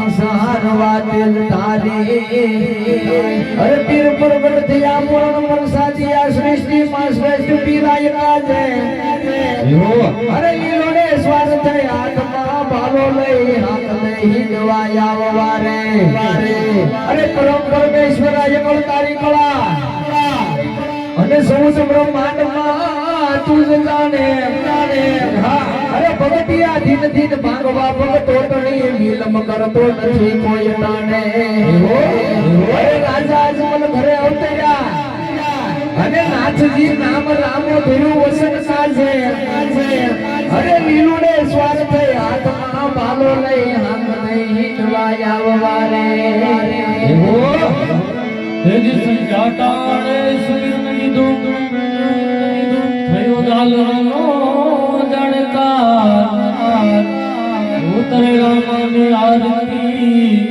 પાપી સહારવા દિલ તારી. અરે પીર પ્રગટ થયા પૂર્ણ મન સાચી આ સૃષ્ટિ માં શ્રેષ્ઠ પીરાય કાજે. અરે લીલોને સ્વાર થઈ આત્મા ભાલો લઈ હાથ લઈ દવાયા વારે અરે પરમ પરમેશ્વરાય પણ તારી કળા. અને સૌ બ્રહ્માંડમાં દિન દિન ભાગવા ભગતો તણી વિલંબ કરતો નથી કોઈ રાજા અજમલ ઘરે અવતર્યા અને નાથજી નામ રામો ધીરું વસન સાજે અરે લીલુડે સ્વાર થઈ હાથમાં ભાલો લઈ હાથ નહીં લીધું સાગરનો દણકાર ઉતરે રમણ આરતી.